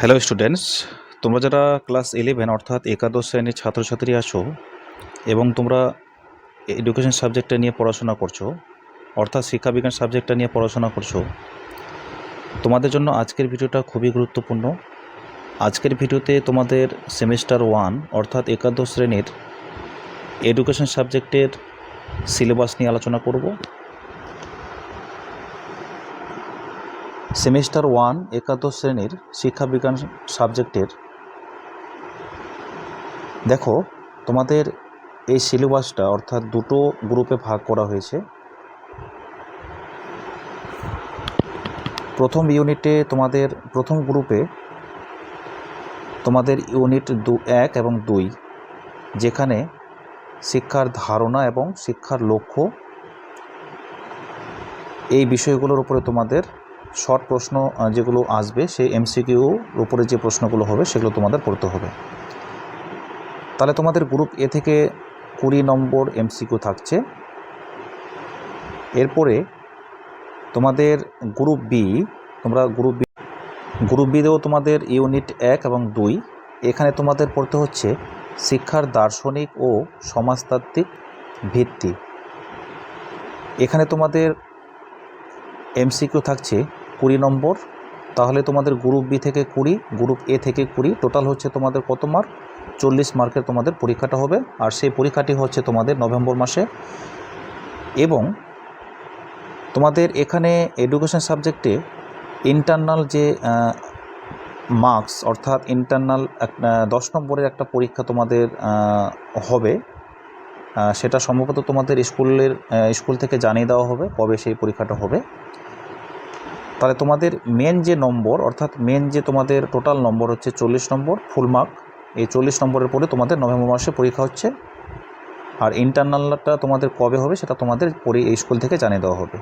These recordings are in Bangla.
হ্যালো স্টুডেন্টস তোমরা যারা ক্লাস ইলেভেন অর্থাৎ একাদশ শ্রেণির ছাত্রছাত্রী আছো এবং তোমরা এডুকেশন সাবজেক্টটা নিয়ে পড়াশোনা করছ, অর্থাৎ শিক্ষাবিজ্ঞান সাবজেক্টটা নিয়ে পড়াশোনা করছ, তোমাদের জন্য আজকের ভিডিওটা খুবই গুরুত্বপূর্ণ। আজকের ভিডিওতে তোমাদের সেমিস্টার ওয়ান অর্থাৎ একাদশ শ্রেণির এডুকেশন সাবজেক্টের সিলেবাস নিয়ে আলোচনা করব। সেমিস্টার ওয়ান, একাদশ শ্রেণির শিক্ষাবিজ্ঞান সাবজেক্টের। দেখো, তোমাদের এই সিলেবাসটা অর্থাৎ দুটো গ্রুপে ভাগ করা হয়েছে। প্রথম ইউনিটে তোমাদের, প্রথম গ্রুপে তোমাদের ইউনিট দু, এক এবং দুই, যেখানে শিক্ষার ধারণা এবং শিক্ষার লক্ষ্য, এই বিষয়গুলোর উপরে তোমাদের শর্ট প্রশ্ন যেগুলো আসবে, সেই এমসিকিউর উপরে যে প্রশ্নগুলো হবে, সেগুলো তোমাদের পড়তে হবে। তাহলে তোমাদের গ্রুপ এ থেকে কুড়ি নম্বর এমসিকিউ থাকছে। এরপরে তোমাদের গ্রুপ বি তোমরা গ্রুপ বি গ্রুপ বিতেও তোমাদের ইউনিট এক এবং দুই। এখানে তোমাদের পড়তে হচ্ছে শিক্ষার দার্শনিক ও সমাজতাত্ত্বিক ভিত্তি। এখানে তোমাদের এমসিকিউ থাকছে কুড়ি নম্বর, তাহলে তোমাদের গ্রুপ বি থেকে কুড়ি গ্রুপ এ থেকে কুড়ি টোটাল হচ্ছে তোমাদের কত মার্ক চল্লিশ মার্কের তোমাদের পরীক্ষাটা হবে, আর সেই পরীক্ষাটি হচ্ছে তোমাদের নভেম্বর মাসে। এবং তোমাদের এখানে এডুকেশন সাবজেক্টে ইন্টারনাল যে মার্কস অর্থাৎ ইন্টারনাল দশ নম্বরের একটা পরীক্ষা তোমাদের হবে সেটা সম্ভবত তোমাদের স্কুলের স্কুল থেকে জানিয়ে দেওয়া হবে, কবে সেই পরীক্ষাটা হবে। তাহলে তোমাদের মেন যে নম্বর, অর্থাৎ মেন যে তোমাদের টোটাল নম্বর হচ্ছে চল্লিশ নম্বর ফুল মার্ক এই চল্লিশ নম্বরের পরে তোমাদের নভেম্বর মাসে পরীক্ষা হচ্ছে। আর ইন্টারনালটা তোমাদের কবে হবে সেটা তোমাদের পরে এই স্কুল থেকে জানিয়ে দেওয়া হবে।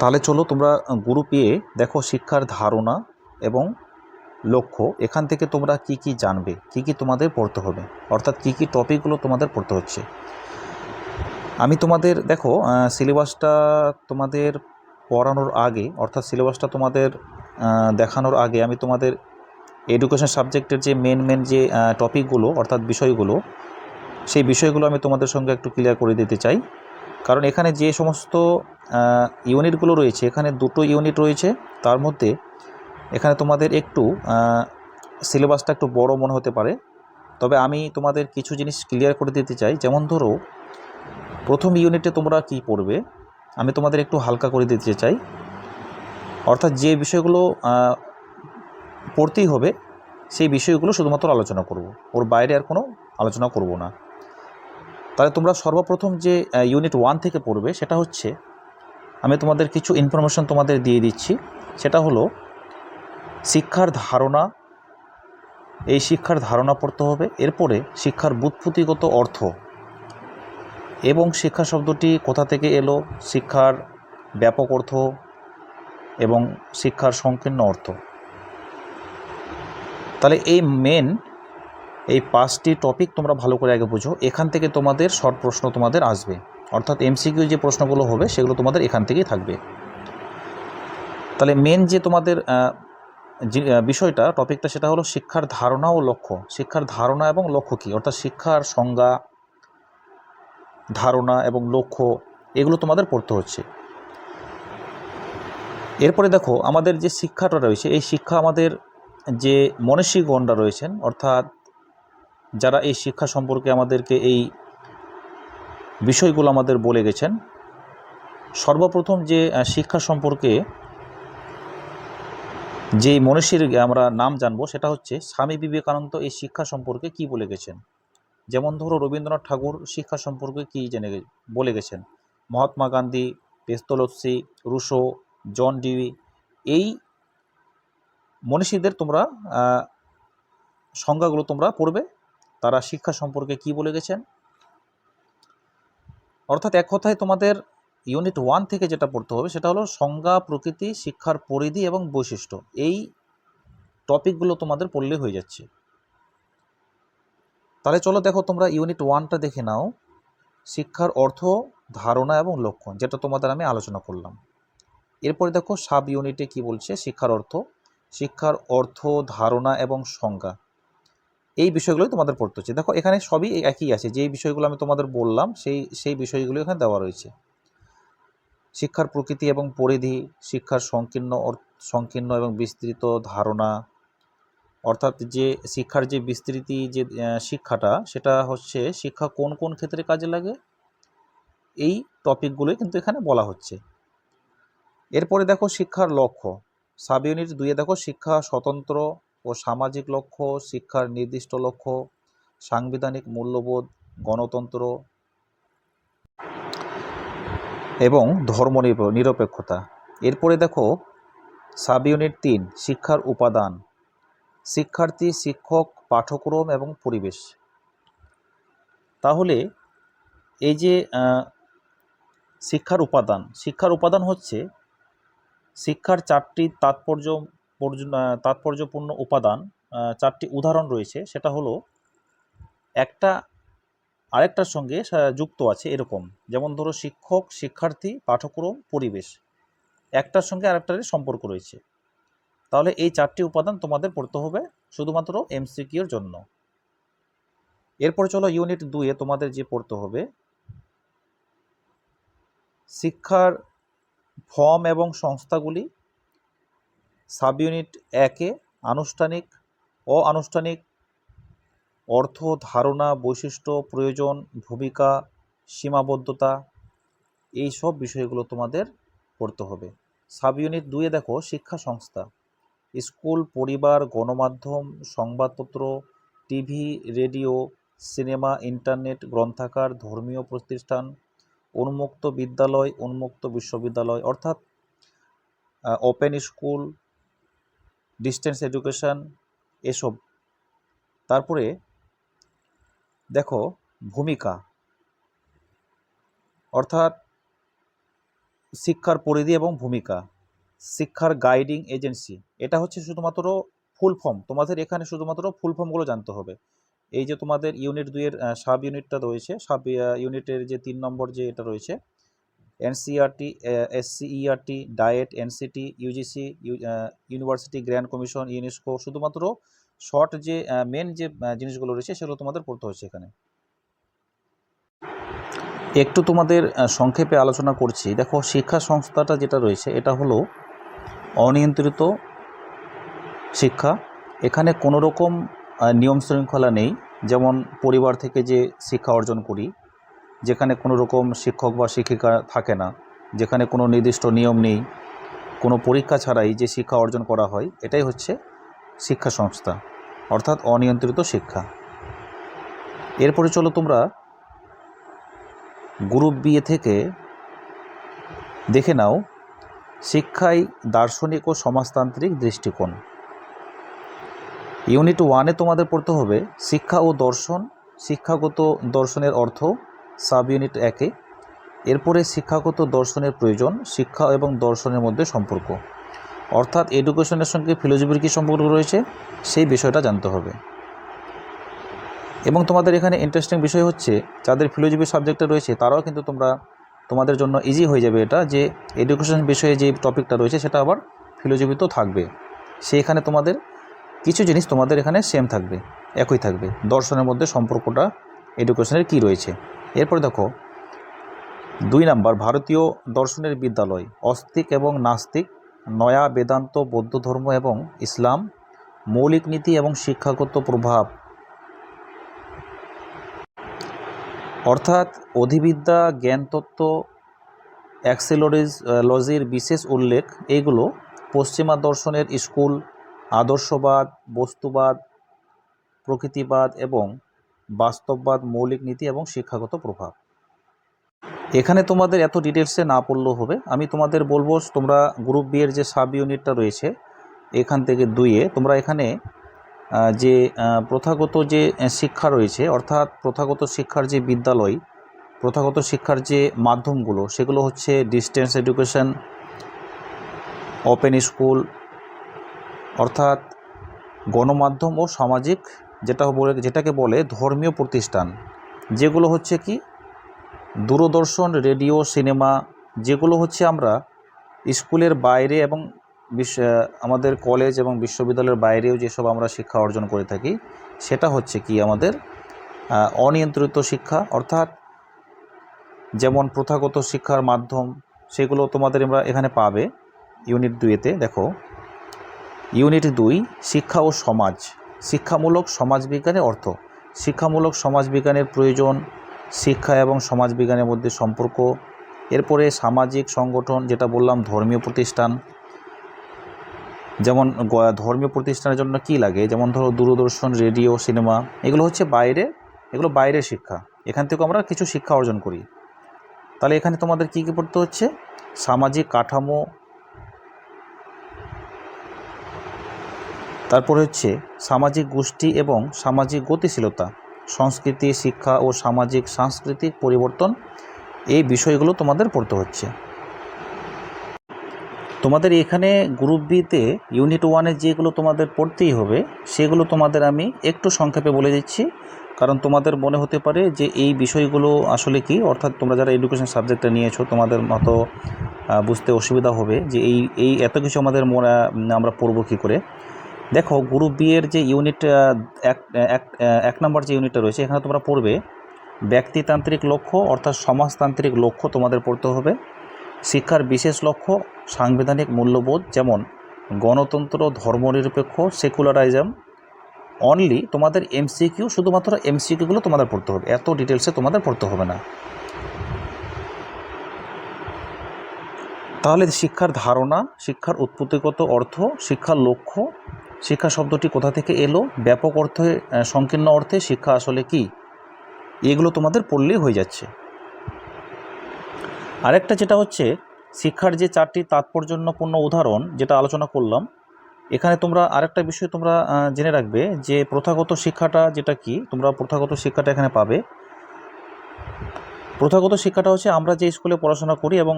তাহলে চলো তোমরা গ্রুপ এ দেখো শিক্ষার ধারণা এবং লক্ষ্য, এখান থেকে তোমরা কি কি জানবে, কি কি তোমাদের পড়তে হবে, অর্থাৎ কি কি টপিকগুলো তোমাদের পড়তে হচ্ছে। আমি তোমাদের, দেখো সিলেবাসটা তোমাদের পড়ানোর আগে, অর্থাৎ সিলেবাসটা তোমাদের দেখানোর আগে আমি তোমাদের এডুকেশন সাবজেক্টের যে মেন মেন যে টপিকগুলো অর্থাৎ বিষয়গুলো, সেই বিষয়গুলো আমি তোমাদের সঙ্গে একটু ক্লিয়ার করে দিতে চাই। কারণ এখানে যে সমস্ত ইউনিটগুলো রয়েছে, এখানে দুটো ইউনিট রয়েছে, তার মধ্যে এখানে তোমাদের একটু সিলেবাসটা একটু বড় মনে হতে পারে। তবে আমি তোমাদের কিছু জিনিস ক্লিয়ার করে দিতে চাই। যেমন ধরো প্রথম ইউনিটে তোমরা কি পড়বে? আমি তোমাদের একটু হালকা করে দিতে চাই। অর্থাৎ যে বিষয়গুলো পড়তেই হবে, সেই বিষয়গুলো শুধুমাত্র আলোচনা করব। ওর বাইরে আর কোনো আলোচনা করব না। তাহলে তোমরা সর্বপ্রথম যে ইউনিট ওয়ান থেকে পড়বে, সেটা হচ্ছে, আমি তোমাদের কিছু ইনফরমেশন তোমাদের দিয়ে দিচ্ছি। সেটা হলো, শিক্ষার ধারণা, এই শিক্ষার ধারণা পড়তে হবে। এরপরে শিক্ষার বুৎপত্তিগত অর্থ এবং শিক্ষা শব্দটি কোথা থেকে এলো? শিক্ষার ব্যাপক অর্থ এবং শিক্ষার সংকীর্ণ অর্থ। তাহলে এই মেন এই পাঁচটি টপিক তোমরা ভালো করে আগে বুঝো। এখান থেকে তোমাদের শর্ট প্রশ্ন তোমাদের আসবে। অর্থাৎ এমসিকিউ যে প্রশ্নগুলো হবে, সেগুলো তোমাদের এখান থেকেই থাকবে। তাহলে মেন যে তোমাদের বিষয়টা টপিকটা সেটা হলো শিক্ষার ধারণা ও লক্ষ্য। শিক্ষার ধারণা এবং লক্ষ্য কী? অর্থাৎ শিক্ষার সংজ্ঞা ধারণা এবং লক্ষ্য, এগুলো তোমাদের পড়তে হচ্ছে। এরপরে দেখো, আমাদের যে শিক্ষাটা রয়েছে, এই শিক্ষা আমাদের যে মনীষীগণরা রয়েছেন, অর্থাৎ যারা এই শিক্ষা সম্পর্কে আমাদেরকে এই বিষয়গুলো আমাদের বলে গেছেন, সর্বপ্রথম যে শিক্ষা সম্পর্কে যে মনীষীর আমরা নাম জানব, সেটা হচ্ছে স্বামী বিবেকানন্দ এই শিক্ষা সম্পর্কে কি বলে গেছেন। যেমন ধরো রবীন্দ্রনাথ ঠাকুর শিক্ষা সম্পর্কে কি জেনে বলে গেছেন? Mahatma Gandhi Pestalozzi Rousseau, John Dewey এই মনীষীদের তোমরা সংজ্ঞাগুলো তোমরা পড়বে। তারা শিক্ষা সম্পর্কে কি বলে গেছেন? অর্থাৎ এক কথায় তোমাদের ইউনিট ওয়ান থেকে যেটা পড়তে হবে সেটা হলো সংজ্ঞা, প্রকৃতি, শিক্ষার পরিধি এবং বৈশিষ্ট্য। এই টপিকগুলো তোমাদের পড়লে হয়ে যাচ্ছে। তাহলে চলো দেখো তোমরা ইউনিট ওয়ানটা দেখে নাও। শিক্ষার অর্থ, ধারণা এবং লক্ষণ, যেটা তোমাদের আমি আলোচনা করলাম। এরপরে দেখো সাব ইউনিটে কি বলছে? শিক্ষার অর্থ। শিক্ষার অর্থ, ধারণা এবং সংজ্ঞা। এই বিষয়গুলোই তোমাদের পড়তে হচ্ছে। দেখো এখানে সবই একই আছে। যেই বিষয়গুলো আমি তোমাদের বললাম, সেই সেই বিষয়গুলো এখানে দেওয়া রয়েছে। শিক্ষার প্রকৃতি এবং পরিধি, শিক্ষার সংকীর্ণ সংকীর্ণ এবং বিস্তৃত ধারণা অর্থাৎ যে শিক্ষার যে বিস্তৃতি যে শিক্ষাটা, সেটা হচ্ছে শিক্ষা কোন কোন ক্ষেত্রে কাজে লাগে? এই টপিকগুলোই কিন্তু এখানে বলা হচ্ছে। এরপরে দেখো শিক্ষার লক্ষ্য। সাব ইউনিট দুইয়ে দেখো শিক্ষা স্বতন্ত্র ও সামাজিক লক্ষ্য, শিক্ষার নির্দিষ্ট লক্ষ্য, সাংবিধানিক মূল্যবোধ, গণতন্ত্র এবং ধর্ম নিরপ- নিরপেক্ষতা। এরপরে দেখো সাব ইউনিট তিন, শিক্ষার উপাদান। শিক্ষার্থী, শিক্ষক, পাঠ্যক্রম এবং পরিবেশ। তাহলে এই যে শিক্ষার উপাদান শিক্ষার উপাদান হচ্ছে শিক্ষার চারটি তাৎপর্য পর্য- তাৎপর্যপূর্ণ উপাদান চারটি উদাহরণ রয়েছে। সেটা হলো একটা, আরেকটার সঙ্গে যুক্ত আছে এরকম। যেমন ধরো শিক্ষক, শিক্ষার্থী, পাঠ্যক্রম, পরিবেশ। একটার সঙ্গে আরেকটার সম্পর্ক রয়েছে। তাহলে এই চারটি উপাদান তোমাদের পড়তে হবে শুধুমাত্র এমসিকিউর জন্য। এরপর চলো ইউনিট দুয়ে তোমাদের যে পড়তে হবে, শিক্ষার ফর্ম এবং সংস্থাগুলি সাব ইউনিট একে আনুষ্ঠানিক, অআনুষ্ঠানিক, অর্থ, ধারণা, বৈশিষ্ট্য, প্রয়োজন, ভূমিকা, সীমাবদ্ধতা, এই সব বিষয়গুলো তোমাদের পড়তে হবে। সাব ইউনিট দুয়ে দেখো, শিক্ষা সংস্থা। স্কুল, পরিবার, গণমাধ্যম, সংবাদপত্র, টিভি, রেডিও, সিনেমা, ইন্টারনেট, গ্রন্থাগার, ধর্মীয় প্রতিষ্ঠান, উন্মুক্ত বিদ্যালয়, উন্মুক্ত বিশ্ববিদ্যালয়। অর্থাৎ ওপেন স্কুল ডিস্টেন্স এডুকেশন এসব। তারপরে, দেখো, ভূমিকা। অর্থাৎ, শিক্ষার পরিধি এবং ভূমিকা। শিক্ষার গাইডিং এজেন্সি এটা হচ্ছে শুধুমাত্র ফুল ফর্ম তোমাদের এখানে শুধুমাত্র ফুল ফর্মগুলো জানতে হবে। এই যে তোমাদের ইউনিট দুইয়ের সাব ইউনিটটা রয়েছে সাব ইউনিটের যে তিন নম্বর যে এটা রয়েছে NCERT SCERT DIET NCT UGC university grant commission UNESCO শুধুমাত্র শর্ট যে মেন যে জিনিসগুলো রয়েছে, সেগুলো তোমাদের পড়তে হচ্ছে এখানে। একটু তোমাদের সংক্ষেপে আলোচনা করছি। দেখো, শিক্ষা সংস্থাটা যেটা রয়েছে, এটা হলো অনিয়ন্ত্রিত শিক্ষা। এখানে কোনো রকম নিয়ম শৃঙ্খলা নেই। যেমন পরিবার থেকে যে শিক্ষা অর্জন করি, যেখানে কোনো রকম শিক্ষক বা শিক্ষিকা থাকে না, যেখানে কোনো নির্দিষ্ট নিয়ম নেই, কোনো পরীক্ষা ছাড়াই যে শিক্ষা অর্জন করা হয়, এটাই হচ্ছে শিক্ষা সংস্থা, অর্থাৎ অনিয়ন্ত্রিত শিক্ষা। এরপরে চলো তোমরা গ্রুপ বিয়ে থেকে দেখে নাও শিক্ষায় দার্শনিক ও সমাজতান্ত্রিক দৃষ্টিকোণ। ইউনিট ওয়ানে তোমাদের পড়তে হবে, শিক্ষা ও দর্শন, শিক্ষাগত দর্শনের অর্থ সাব ইউনিট একে, এরপরে শিক্ষাগত দর্শনের প্রয়োজন, শিক্ষা এবং দর্শনের মধ্যে সম্পর্ক। অর্থাৎ এডুকেশনের সঙ্গে ফিলোসফির কী সম্পর্ক রয়েছে, সেই বিষয়টা জানতে হবে। এবং তোমাদের এখানে ইন্টারেস্টিং বিষয় হচ্ছে, যাদের ফিলোসফি সাবজেক্টে রয়েছে, তারাও কিন্তু তোমরা তোমাদের জন্য ইজি হয়ে যাবে এটা যে এডুকেশন বিষয়ে যে টপিকটা রয়েছে সেটা আবার ফিলোসফিতেও থাকবে। সেইখানে তোমাদের কিছু জিনিস তোমাদের এখানে সেম থাকবে, একই থাকবে। দর্শনের মধ্যে সম্পর্কটা এডুকেশনের কি রয়েছে? এরপর দেখো, দুই নাম্বার, ভারতীয় দর্শনের বিদ্যালয়, অস্তিক এবং নাস্তিক, নয়া বেদান্ত, বৌদ্ধ ধর্ম এবং ইসলাম, মৌলিক নীতি এবং শিক্ষাগত প্রভাব। অর্থাৎ অধিবিদ্যা, জ্ঞানতত্ত্ব অ্যাক্সিলোরিজ লজির বিশেষ উল্লেখ এইগুলো পশ্চিমা দর্শনের স্কুল, আদর্শবাদ, বস্তুবাদ, প্রকৃতিবাদ এবং বাস্তববাদ, মৌলিক নীতি এবং শিক্ষাগত প্রভাব। এখানে তোমাদের এত ডিটেলসে না পড়লেও হবে। আমি তোমাদের বলব, তোমরা গ্রুপ বি এর যে সাব ইউনিটটা রয়েছে, এখান থেকে দুইয়ে তোমরা এখানে যে প্রথাগত যে শিক্ষা রয়েছে, অর্থাৎ প্রথাগত শিক্ষার যে বিদ্যালয়, প্রথাগত শিক্ষার যে মাধ্যমগুলো, সেগুলো হচ্ছে ডিস্টেন্স এডুকেশন ওপেন স্কুল অর্থাৎ গণমাধ্যম ও সামাজিক যেটা বলে, যেটাকে বলে ধর্মীয় প্রতিষ্ঠান। যেগুলো হচ্ছে কি? দূরদর্শন রেডিও সিনেমা যেগুলো হচ্ছে আমরা স্কুলের বাইরে এবং বিশ্ব আমাদের কলেজ এবং বিশ্ববিদ্যালয়ের বাইরেও যেসব আমরা শিক্ষা অর্জন করে থাকি, সেটা হচ্ছে কি আমাদের অনিয়ন্ত্রিত শিক্ষা। অর্থাৎ যেমন প্রথাগত শিক্ষার মাধ্যম, সেগুলো তোমাদের আমরা এখানে পাবে ইউনিট দুইয়েতে দেখো ইউনিট দুই, শিক্ষা ও সমাজ। শিক্ষামূলক সমাজবিজ্ঞানের অর্থ। শিক্ষামূলক সমাজবিজ্ঞানের প্রয়োজন শিক্ষা এবং সমাজবিজ্ঞানের মধ্যে সম্পর্ক। এরপরে সামাজিক সংগঠন, যেটা বললাম, ধর্মীয় প্রতিষ্ঠান। যেমন ধর্মীয় প্রতিষ্ঠানের জন্য কি লাগে? যেমন ধরো দূরদর্শন, রেডিও, সিনেমা, এগুলো হচ্ছে বাইরে, এগুলো বাইরের শিক্ষা। এখান থেকে আমরা কিছু শিক্ষা অর্জন করি। তাহলে এখানে তোমাদের কি কী পড়তে হচ্ছে? সামাজিক কাঠামো, তারপরে হচ্ছে সামাজিক গোষ্ঠী এবং সামাজিক গতিশীলতা, সংস্কৃতি, শিক্ষা ও সামাজিক সাংস্কৃতিক পরিবর্তন, এই বিষয়গুলো তোমাদের পড়তে হচ্ছে। তোমাদের এখানে গ্রুপ বিতে ইউনিট ওয়ানে যেগুলো তোমাদের পড়তেই হবে, সেগুলো তোমাদের আমি একটু সংক্ষেপে বলে দিচ্ছি। কারণ তোমাদের মনে হতে পারে যে এই বিষয়গুলো আসলে কি, অর্থাৎ তোমরা যারা এডুকেশন সাবজেক্টটা নিয়েছো, তোমাদের মতো বুঝতে অসুবিধা হবে যে এই এই এত কিছু আমাদের মনে, আমরা পড়ব কী করে। দেখো গ্রুপ বি এর যে ইউনিট এক এক এক নম্বর যে ইউনিটটা রয়েছে, এখানে তোমরা পড়বে ব্যক্তিতান্ত্রিক লক্ষ্য, অর্থাৎ সমাজতান্ত্রিক লক্ষ্য তোমাদের পড়তে হবে। শিক্ষার বিশেষ লক্ষ্য সাংবিধানিক মূল্যবোধ যেমন গণতন্ত্র, ধর্মনিরপেক্ষ, সেকুলারাইজম অনলি তোমাদের এমসিকিউ শুধুমাত্র এমসিকিউগুলো তোমাদের পড়তে হবে। এত ডিটেলসে তোমাদের পড়তে হবে না। তাহলে শিক্ষার ধারণা, শিক্ষার উৎপত্তিগত অর্থ, শিক্ষার লক্ষ্য, শিক্ষা শব্দটি কোথা থেকে এলো, ব্যাপক অর্থে সংকীর্ণ অর্থে শিক্ষা আসলে কি, এগুলো তোমাদের পড়লেই হয়ে যাচ্ছে। আরেকটা যেটা হচ্ছে শিক্ষার যে চারটি তাৎপর্যপূর্ণ উদাহরণ যেটা আলোচনা করলাম, এখানে তোমরা আরেকটা বিষয় তোমরা জেনে রাখবে যে প্রথাগত শিক্ষাটা যেটা কি, তোমরা প্রথাগত শিক্ষাটা এখানে পাবে। প্রথাগত শিক্ষাটা হচ্ছে আমরা যে স্কুলে পড়াশোনা করি এবং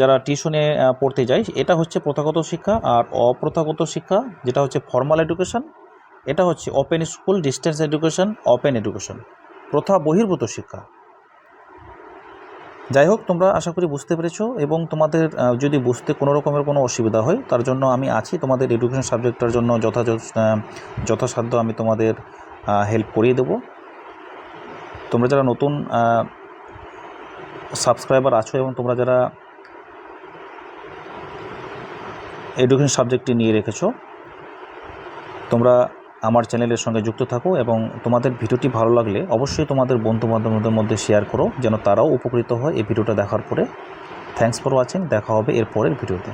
যারা টিউশনে পড়তে যাই এটা হচ্ছে প্রথাগত শিক্ষা। আর অপ্রথাগত শিক্ষা, যেটা হচ্ছে ফর্মাল এডুকেশন, এটা হচ্ছে open school distance education, open education. প্রথা বহির্ভূত শিক্ষা। যাই হোক তোমরা আশা করি বুঝতে পেরেছ এবং তোমাদের যদি বুঝতে কোনো রকমের কোনো অসুবিধা হয়, তার জন্য আমি আছি। তোমাদের এডুকেশন সাবজেক্টটার জন্য যথাযথ যথাসাধ্য আমি তোমাদের হেল্প করিয়ে দেবো। তোমরা যারা নতুন সাবস্ক্রাইবার আছো এবং তোমরা যারা এডুকেশন সাবজেক্টটি নিয়ে রেখেছো, তোমরা আমার চ্যানেলের সঙ্গে যুক্ত থাকো এবং তোমাদের ভিডিওটি ভালো লাগলে অবশ্যই তোমাদের বন্ধু বান্ধবদের মধ্যে শেয়ার করো, যেন তারাও উপকৃত হয় এই ভিডিওটা দেখার পরে। থ্যাংকস ফর ওয়াচিং দেখা হবে এরপরের ভিডিওতে।